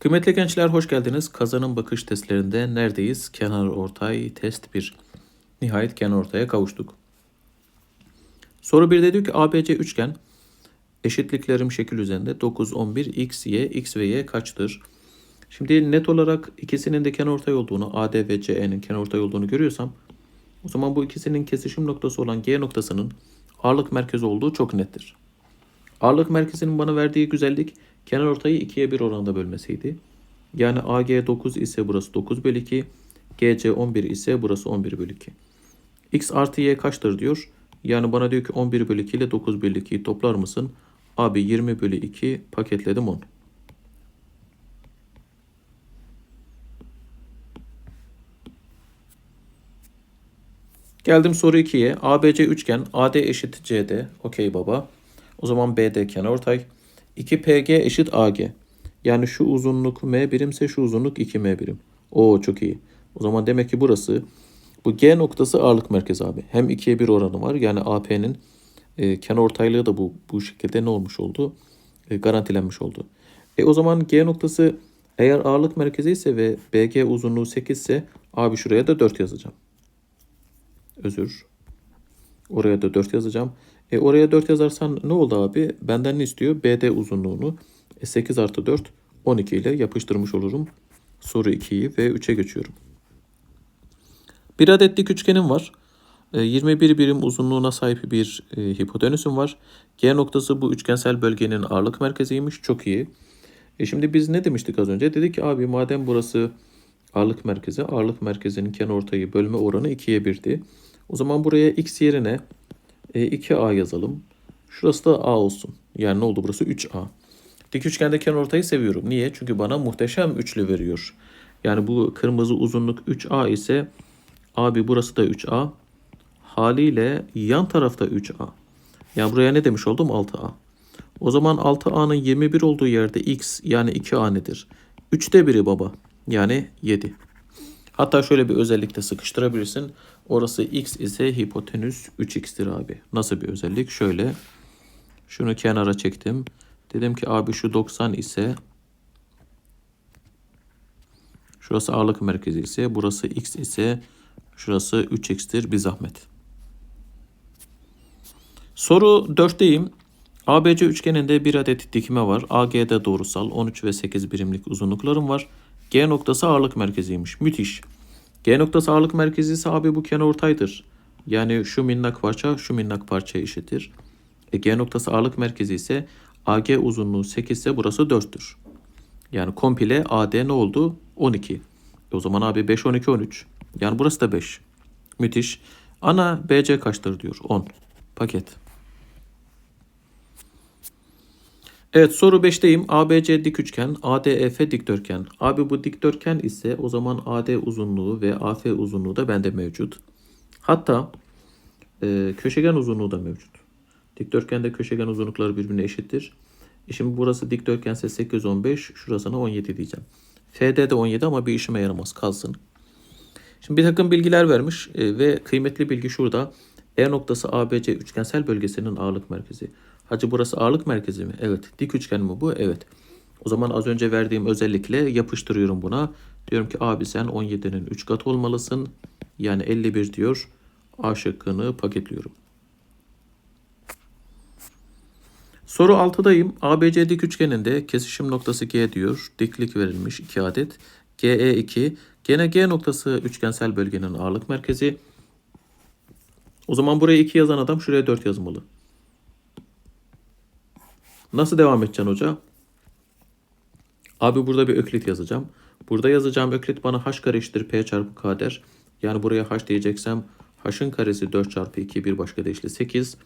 Kıymetli gençler hoş geldiniz. Kazanım bakış testlerinde neredeyiz? Kenar ortay test 1. Nihayet kenar ortaya kavuştuk. Soru 1'de diyor ki ABC üçgen eşitliklerim şekil üzerinde 9, 11, x, y, x ve y kaçtır? Şimdi net olarak ikisinin de kenar ortay olduğunu, AD ve CE'nin kenar ortay olduğunu görüyorsam o zaman bu ikisinin kesişim noktası olan G noktasının ağırlık merkezi olduğu çok nettir. Ağırlık merkezinin bana verdiği güzellik kenar ortayı 2'ye 1 oranda bölmesiydi. Yani AG 9 ise burası 9 bölü 2. GC 11 ise burası 11 bölü 2. X artı Y kaçtır diyor. Yani bana diyor ki 11 bölü 2 ile 9 bölü 2'yi toplar mısın? Abi 20 bölü 2 paketledim 10. Geldim soru 2'ye. ABC üçgen AD eşit CD. Okey baba. O zaman BD kenarortay. 2PG eşit AG. Yani şu uzunluk M birimse şu uzunluk 2M birim. Oo çok iyi. O zaman demek ki burası bu G noktası ağırlık merkezi abi. Hem 2'ye 1 oranı var. Yani AP'nin e, kenarortaylığı da bu bu şekilde ne olmuş oldu? E, garantilenmiş oldu. E o zaman G noktası eğer ağırlık merkezi ise ve BG uzunluğu 8 ise abi şuraya da 4 yazacağım. Özür. Oraya da 4 yazacağım. E oraya 4 yazarsan ne oldu abi? Benden ne istiyor? BD uzunluğunu e 8 artı 4 12 ile yapıştırmış olurum. Soru 2'yi ve 3'e geçiyorum. Bir adet dik üçgenim var. E, 21 birim uzunluğuna sahip bir e, hipotenüsüm var. G noktası bu üçgensel bölgenin ağırlık merkeziymiş. Çok iyi. E şimdi biz ne demiştik az önce? Dedik ki abi madem burası ağırlık merkezi, ağırlık merkezinin kenarortayı bölme oranı 2'ye 1'di. O zaman buraya x yerine e, 2a yazalım. Şurası da a olsun. Yani ne oldu burası 3a. Dik üçgende kenarortayı seviyorum. Niye? Çünkü bana muhteşem üçlü veriyor. Yani bu kırmızı uzunluk 3a ise abi burası da 3a. Haliyle yan tarafta 3a. Yani buraya ne demiş oldum? 6a. O zaman 6a'nın 21 olduğu yerde x yani 2a nedir? 3'te biri baba. Yani 7. Hatta şöyle bir özellikte sıkıştırabilirsin. Orası x ise hipotenüs 3x'tir abi. Nasıl bir özellik? Şöyle. Şunu kenara çektim. Dedim ki abi şu 90 ise şurası ağırlık merkezi ise burası x ise şurası 3x'tir bir zahmet. Soru 4'teyim. ABC üçgeninde bir adet dikme var. AG'de doğrusal 13 ve 8 birimlik uzunluklarım var. G noktası ağırlık merkeziymiş. Müthiş. G noktası ağırlık merkezi ise abi bu kenarortaydır. Yani şu minnak parça şu minnak parçaya eşittir. E, G noktası ağırlık merkezi ise AG uzunluğu 8 ise burası 4'tür. Yani komple AD ne oldu? 12. E, o zaman abi 5, 12, 13. Yani burası da 5. Müthiş. Ana BC kaçtır diyor? 10. Paket. Evet soru 5'teyim. ABC dik üçgen, ADEF dikdörtgen. Abi bu dikdörtgen ise o zaman AD uzunluğu ve AF uzunluğu da bende mevcut. Hatta e, köşegen uzunluğu da mevcut. Dikdörtgende köşegen uzunlukları birbirine eşittir. E şimdi burası dikdörtgense 8, 15, şurasına 17 diyeceğim. FD de 17 ama bir işime yaramaz kalsın. Şimdi bir takım bilgiler vermiş e, ve kıymetli bilgi şurada. E noktası ABC üçgensel bölgesinin ağırlık merkezi. Hacı burası ağırlık merkezi mi? Evet. Dik üçgen mi bu? Evet. O zaman az önce verdiğim özellikle yapıştırıyorum buna. Diyorum ki abi sen 17'nin 3 katı olmalısın. Yani 51 diyor. A şıkkını paketliyorum. Soru 6'dayım. ABC dik üçgeninde kesişim noktası G diyor. Diklik verilmiş 2 adet. GE2. Gene G noktası üçgensel bölgenin ağırlık merkezi. O zaman buraya 2 yazan adam şuraya 4 yazmalı. Nasıl devam edeceksin hoca? Abi burada bir öklit yazacağım. Burada yazacağım öklit bana h kare eşittir p çarpı k der. Yani buraya h diyeceksem h'ın karesi 4 çarpı 2 bir başka deyişle 8.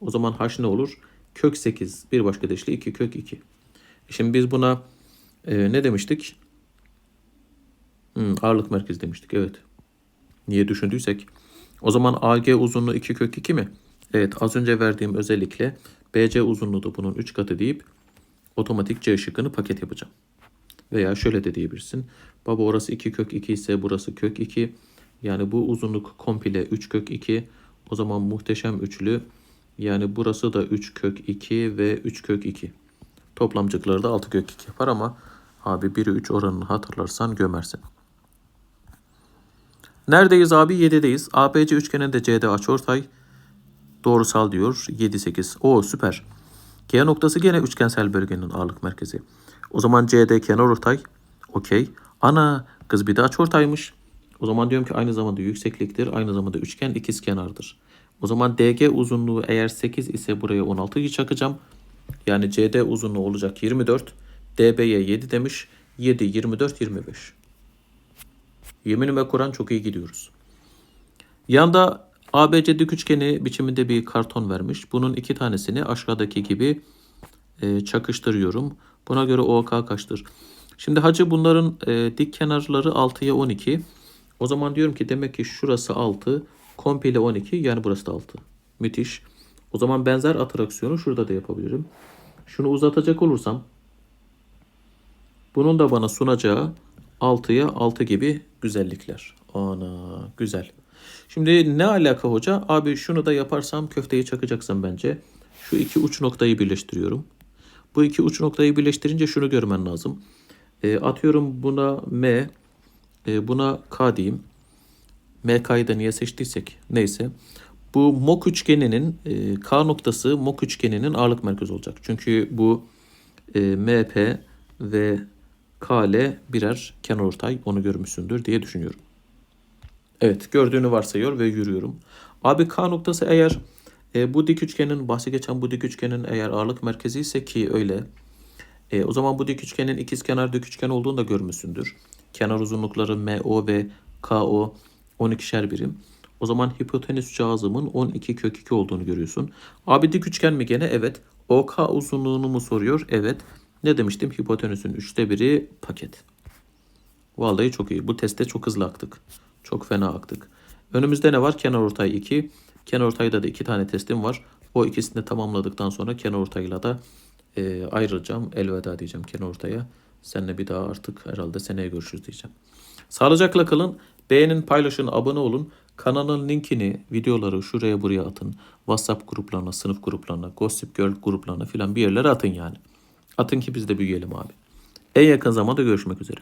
O zaman h ne olur? Kök 8 bir başka deyişle 2 kök 2. Şimdi biz buna e, ne demiştik? Hmm, ağırlık merkezi demiştik evet. Niye düşündüysek. O zaman AG uzunluğu 2 kök 2 mi? Evet az önce verdiğim özellikle BC uzunluğu da bunun 3 katı deyip otomatik C şıkkını paket yapacağım. Veya şöyle de diyebilirsin. Baba orası 2 kök 2 ise burası kök 2. Yani bu uzunluk komple 3 kök 2. O zaman muhteşem üçlü. Yani burası da 3 kök 2 ve 3 kök 2. Toplamcıkları da 6 kök 2 yapar ama Abi 1'e 3 oranını hatırlarsan gömersin. Neredeyiz abi? 7'deyiz. ABC üçgeninde CD açıortay. Doğrusal diyor. 7, 8. Oo süper. G noktası gene üçgensel bölgenin ağırlık merkezi. O zaman CD kenarortay. Okey. Ana kız bir de açıortaymış. O zaman diyorum ki aynı zamanda yüksekliktir. Aynı zamanda üçgen ikizkenardır. O zaman DG uzunluğu eğer 8 ise buraya 16'yı çakacağım. Yani CD uzunluğu olacak 24. DB'ye 7 demiş. 7, 24, 25. Yemin ve Kur'an çok iyi gidiyoruz. Yanda ABC dik üçgeni biçiminde bir karton vermiş. Bunun iki tanesini aşağıdaki gibi e, çakıştırıyorum. Buna göre OK kaçtır? Şimdi hacı bunların e, dik kenarları 6'ya 12. O zaman diyorum ki demek ki şurası 6, komple 12 yani burası da 6. Müthiş. O zaman benzer atraksiyonu şurada da yapabilirim. Şunu uzatacak olursam bunun da bana sunacağı 6'ya 6 gibi güzellikler. Ana güzel. Şimdi ne alaka hoca? Abi şunu da yaparsam köfteyi çakacaksın bence. Şu iki uç noktayı birleştiriyorum. Bu iki uç noktayı birleştirince şunu görmen lazım. E, atıyorum buna M, e, buna K diyeyim. MK'yı da niye seçtiysek neyse. Bu MOK üçgeninin e, K noktası MOK üçgeninin ağırlık merkezi olacak. Çünkü bu e, MP ve KL birer kenarortay onu görmüşsündür diye düşünüyorum. Evet gördüğünü varsayıyor ve yürüyorum. Abi K noktası eğer e, bu dik üçgenin bahsi geçen bu dik üçgenin eğer ağırlık merkezi ise ki öyle. E, o zaman bu dik üçgenin ikizkenar dik üçgen olduğunu da görmüşsündür. Kenar uzunlukları MO ve KO 12'şer birim. O zaman hipotenüs cazımın 12 kök 2 olduğunu görüyorsun. Abi dik üçgen mi gene? Evet. OK uzunluğunu mu soruyor? Evet. Ne demiştim? Hipotenüsün üçte biri paket. Vallahi çok iyi. Bu testte çok hızlı aktık. Çok fena aktık. Önümüzde ne var? Kenarortay 2. Kenarortayda da iki tane testim var. O ikisini tamamladıktan sonra kenarortayla da e, ayrılacağım. Elveda diyeceğim kenarortaya. Seninle bir daha artık herhalde seneye görüşürüz diyeceğim. Sağlıcakla kalın. Beğenin, paylaşın, abone olun. Kanalın linkini, videoları şuraya buraya atın. WhatsApp gruplarına, sınıf gruplarına, Gossip Girl gruplarına filan bir yerlere atın yani. Atın ki biz de büyüyelim abi. En yakın zamanda görüşmek üzere.